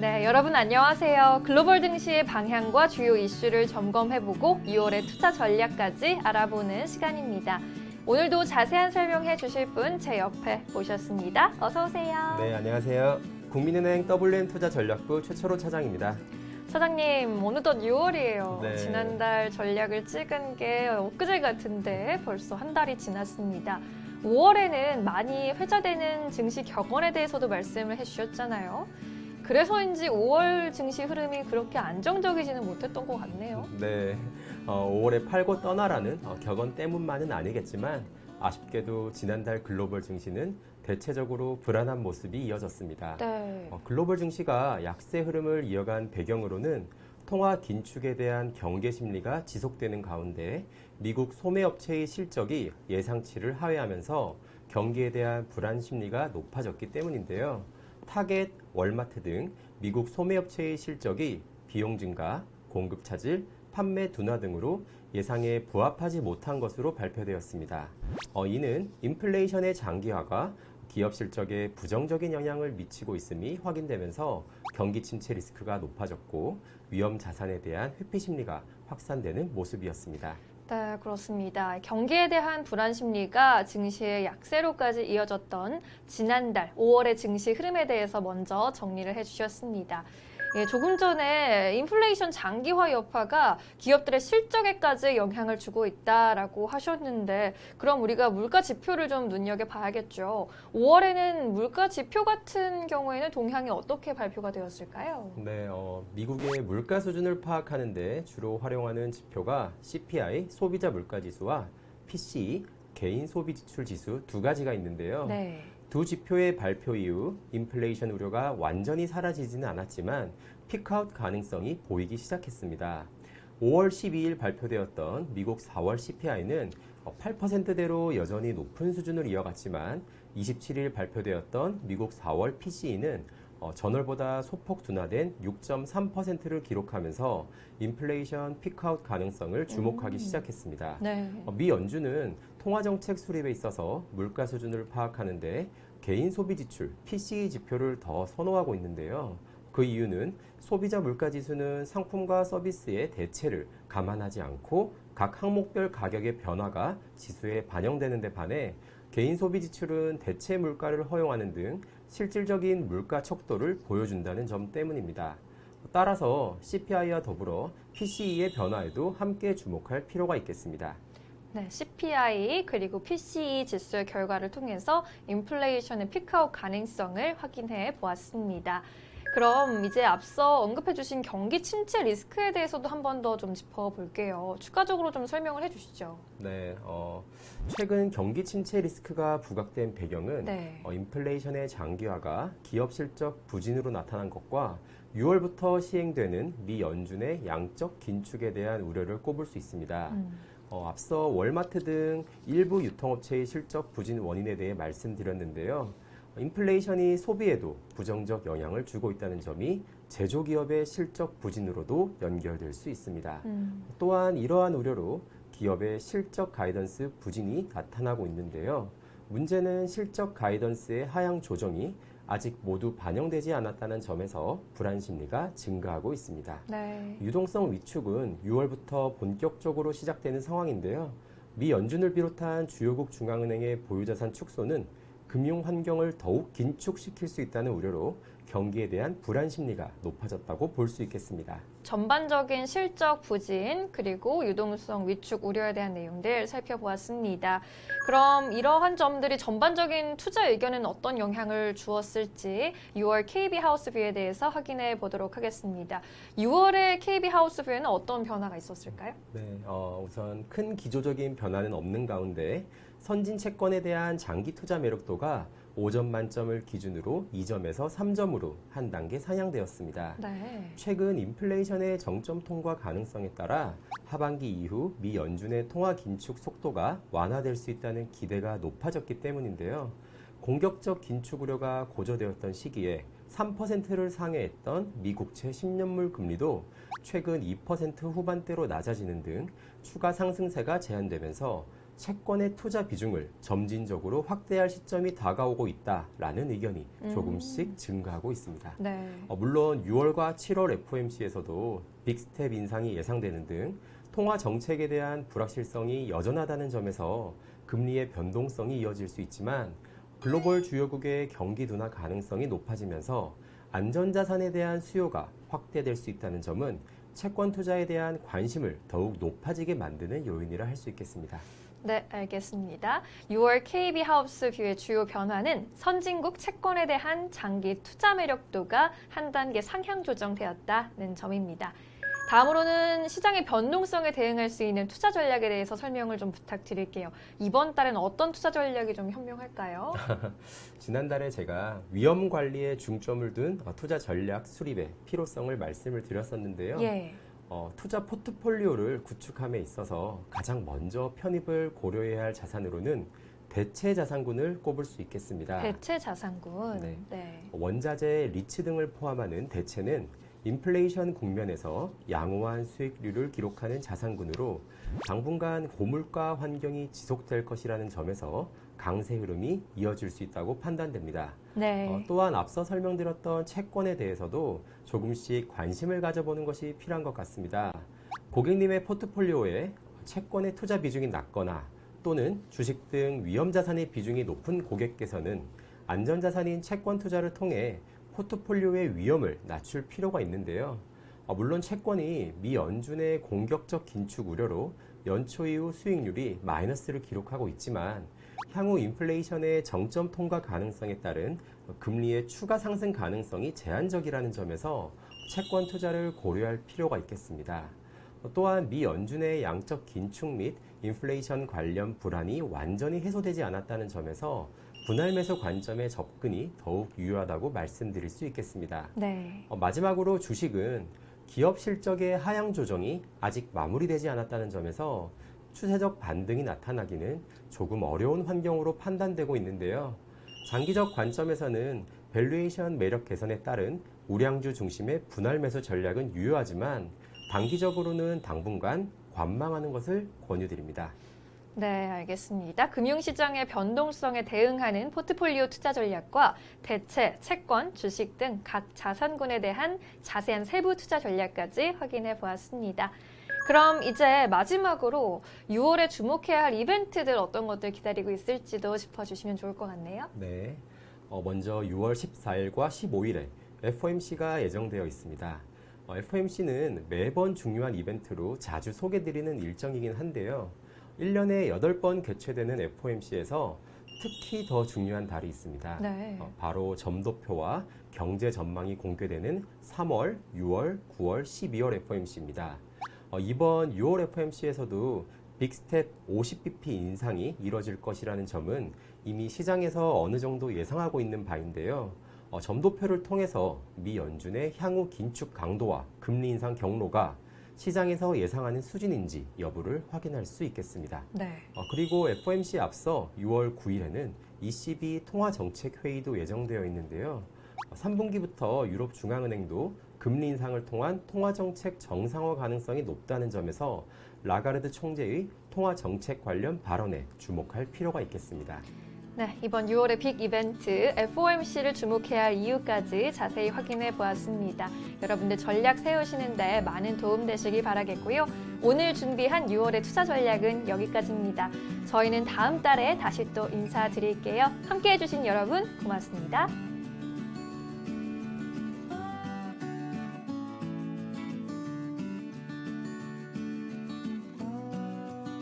네, 여러분 안녕하세요. 글로벌 증시의 방향과 주요 이슈를 점검해보고 2월의 투자 전략까지 알아보는 시간입니다. 오늘도 자세한 설명해 주실 분 제 옆에 모셨습니다. 어서 오세요. 네, 안녕하세요. 국민은행 WM 투자 전략부 최철호 차장입니다. 사장님, 어느덧 6월이에요. 네. 지난달 전략을 찍은 게 엊그제 같은데 벌써 한 달이 지났습니다. 5월에는 많이 회자되는 증시 격언에 대해서도 말씀을 해주셨잖아요. 그래서인지 5월 증시 흐름이 그렇게 안정적이지는 못했던 것 같네요. 네, 어, 5월에 팔고 떠나라는 어, 격언 때문만은 아니겠지만 아쉽게도 지난달 글로벌 증시는 대체적으로 불안한 모습이 이어졌습니다. 네. 어, 글로벌 증시가 약세 흐름을 이어간 배경으로는 통화 긴축에 대한 경계 심리가 지속되는 가운데 미국 소매업체의 실적이 예상치를 하회하면서 경기에 대한 불안 심리가 높아졌기 때문인데요. 타겟, 월마트 등 미국 소매업체의 실적이 비용 증가, 공급 차질, 판매 둔화 등으로 예상에 부합하지 못한 것으로 발표되었습니다. 어, 이는 인플레이션의 장기화가 기업 실적에 부정적인 영향을 미치고 있음이 확인되면서 경기 침체 리스크가 높아졌고 위험 자산에 대한 회피 심리가 확산되는 모습이었습니다. 네, 그렇습니다. 경기에 대한 불안 심리가 증시의 약세로까지 이어졌던 지난달 5월의 증시 흐름에 대해서 먼저 정리를 해주셨습니다. 예, 조금 전에 인플레이션 장기화 여파가 기업들의 실적에까지 영향을 주고 있다라고 하셨는데 그럼 우리가 물가 지표를 좀 눈여겨 봐야겠죠. 5월에는 물가 지표 같은 경우에는 동향이 어떻게 발표가 되었을까요? 네, 어, 미국의 물가 수준을 파악하는데 주로 활용하는 지표가 CPI 소비자 물가 지수와 PCE 개인 소비 지출 지수 두 가지가 있는데요. 네. 두 지표의 발표 이후 인플레이션 우려가 완전히 사라지지는 않았지만 피크아웃 가능성이 보이기 시작했습니다. 5월 12일 발표되었던 미국 4월 CPI는 8%대로 여전히 높은 수준을 이어갔지만 27일 발표되었던 미국 4월 PCE는 어, 전월보다 소폭 둔화된 6.3%를 기록하면서 인플레이션 피크아웃 가능성을 주목하기 음. 시작했습니다. 네. 어, 미 연준은 통화정책 수립에 있어서 물가 수준을 파악하는데 개인 소비 지출 PCE 지표를 더 선호하고 있는데요. 그 이유는 소비자 물가 지수는 상품과 서비스의 대체를 감안하지 않고 각 항목별 가격의 변화가 지수에 반영되는 데 반해 개인 소비 지출은 대체 물가를 허용하는 등 실질적인 물가 척도를 보여준다는 점 때문입니다. 따라서 CPI와 더불어 PCE의 변화에도 함께 주목할 필요가 있겠습니다. 네, CPI 그리고 PCE 지수의 결과를 통해서 인플레이션의 피크아웃 가능성을 확인해 보았습니다. 그럼 이제 앞서 언급해 주신 경기 침체 리스크에 대해서도 한 번 더 좀 짚어볼게요. 추가적으로 좀 설명을 해주시죠. 네, 어, 최근 경기 침체 리스크가 부각된 배경은 네. 어, 인플레이션의 장기화가 기업 실적 부진으로 나타난 것과 6월부터 시행되는 미 연준의 양적 긴축에 대한 우려를 꼽을 수 있습니다. 음, 어, 앞서 월마트 등 일부 유통업체의 실적 부진 원인에 대해 말씀드렸는데요. 인플레이션이 소비에도 부정적 영향을 주고 있다는 점이 제조기업의 실적 부진으로도 연결될 수 있습니다. 음, 또한 이러한 우려로 기업의 실적 가이던스 부진이 나타나고 있는데요. 문제는 실적 가이던스의 하향 조정이 아직 모두 반영되지 않았다는 점에서 불안 심리가 증가하고 있습니다. 네. 유동성 위축은 6월부터 본격적으로 시작되는 상황인데요. 미 연준을 비롯한 주요국 중앙은행의 보유자산 축소는 금융 환경을 더욱 긴축시킬 수 있다는 우려로 경기에 대한 불안 심리가 높아졌다고 볼 수 있겠습니다. 전반적인 실적 부진 그리고 유동성 위축 우려에 대한 내용들 살펴보았습니다. 그럼 이러한 점들이 전반적인 투자 의견에는 어떤 영향을 주었을지 6월 KB 하우스뷰에 대해서 확인해 보도록 하겠습니다. 6월의 KB 하우스뷰에는 어떤 변화가 있었을까요? 네, 어, 우선 큰 기조적인 변화는 없는 가운데 선진 채권에 대한 장기 투자 매력도가 5점 만점을 기준으로 2점에서 3점으로 한 단계 상향되었습니다. 네. 최근 인플레이션의 정점 통과 가능성에 따라 하반기 이후 미 연준의 통화 긴축 속도가 완화될 수 있다는 기대가 높아졌기 때문인데요. 공격적 긴축 우려가 고조되었던 시기에 3%를 상회했던 미국채 10년물 금리도 최근 2% 후반대로 낮아지는 등 추가 상승세가 제한되면서 채권의 투자 비중을 점진적으로 확대할 시점이 다가오고 있다라는 의견이 음. 조금씩 증가하고 있습니다. 네. 어, 물론 6월과 7월 FOMC에서도 빅스텝 인상이 예상되는 등 통화 정책에 대한 불확실성이 여전하다는 점에서 금리의 변동성이 이어질 수 있지만 글로벌 주요국의 경기 둔화 가능성이 높아지면서 안전자산에 대한 수요가 확대될 수 있다는 점은 채권 투자에 대한 관심을 더욱 높아지게 만드는 요인이라 할 수 있겠습니다. 네, 알겠습니다. 6월 KB 하우스 뷰의 주요 변화는 선진국 채권에 대한 장기 투자 매력도가 한 단계 상향 조정되었다는 점입니다. 다음으로는 시장의 변동성에 대응할 수 있는 투자 전략에 대해서 설명을 좀 부탁드릴게요. 이번 달엔 어떤 투자 전략이 좀 현명할까요? 지난달에 제가 위험 관리에 중점을 둔 어, 투자 전략 수립의 필요성을 말씀을 드렸었는데요. 예. 어, 투자 포트폴리오를 구축함에 있어서 가장 먼저 편입을 고려해야 할 자산으로는 대체 자산군을 꼽을 수 있겠습니다. 대체 자산군. 네. 네. 원자재, 리츠 등을 포함하는 대체는 인플레이션 국면에서 양호한 수익률을 기록하는 자산군으로 당분간 고물가 환경이 지속될 것이라는 점에서 강세 흐름이 이어질 수 있다고 판단됩니다. 네. 어, 또한 앞서 설명드렸던 채권에 대해서도 조금씩 관심을 가져보는 것이 필요한 것 같습니다. 고객님의 포트폴리오에 채권의 투자 비중이 낮거나 또는 주식 등 위험 자산의 비중이 높은 고객께서는 안전 자산인 채권 투자를 통해 포트폴리오의 위험을 낮출 필요가 있는데요. 어, 물론 채권이 미 연준의 공격적 긴축 우려로 연초 이후 수익률이 마이너스를 기록하고 있지만 향후 인플레이션의 정점 통과 가능성에 따른 금리의 추가 상승 가능성이 제한적이라는 점에서 채권 투자를 고려할 필요가 있겠습니다. 또한 미 연준의 양적 긴축 및 인플레이션 관련 불안이 완전히 해소되지 않았다는 점에서 분할 매수 관점의 접근이 더욱 유효하다고 말씀드릴 수 있겠습니다. 네. 어, 마지막으로 주식은 기업 실적의 하향 조정이 아직 마무리되지 않았다는 점에서 추세적 반등이 나타나기는 조금 어려운 환경으로 판단되고 있는데요. 장기적 관점에서는 밸류에이션 매력 개선에 따른 우량주 중심의 분할 매수 전략은 유효하지만 단기적으로는 당분간 관망하는 것을 권유드립니다. 네, 알겠습니다. 금융시장의 변동성에 대응하는 포트폴리오 투자 전략과 대체, 채권, 주식 등 각 자산군에 대한 자세한 세부 투자 전략까지 확인해 보았습니다. 그럼 이제 마지막으로 6월에 주목해야 할 이벤트들 어떤 것들 기다리고 있을지도 짚어주시면 좋을 것 같네요. 네. 어, 먼저 6월 14일과 15일에 FOMC가 예정되어 있습니다. 어, FOMC는 매번 중요한 이벤트로 자주 소개드리는 일정이긴 한데요. 1년에 8번 개최되는 FOMC에서 특히 더 중요한 달이 있습니다. 네. 어, 바로 점도표와 경제 전망이 공개되는 3월, 6월, 9월, 12월 FOMC입니다. 어, 이번 6월 FOMC에서도 빅스텝 50bp 인상이 이뤄질 것이라는 점은 이미 시장에서 어느 정도 예상하고 있는 바인데요. 어, 점도표를 통해서 미 연준의 향후 긴축 강도와 금리 인상 경로가 시장에서 예상하는 수준인지 여부를 확인할 수 있겠습니다. 네. 어, 그리고 FOMC 앞서 6월 9일에는 ECB 통화 정책 회의도 예정되어 있는데요. 어, 3분기부터 유럽 중앙은행도 금리 인상을 통한 통화 정책 정상화 가능성이 높다는 점에서 라가르드 총재의 통화 정책 관련 발언에 주목할 필요가 있겠습니다. 네, 이번 6월의 빅 이벤트 FOMC를 주목해야 할 이유까지 자세히 확인해 보았습니다. 여러분들 전략 세우시는데 많은 도움 되시기 바라겠고요. 오늘 준비한 6월의 투자 전략은 여기까지입니다. 저희는 다음 달에 다시 또 인사드릴게요. 함께 해주신 여러분 고맙습니다.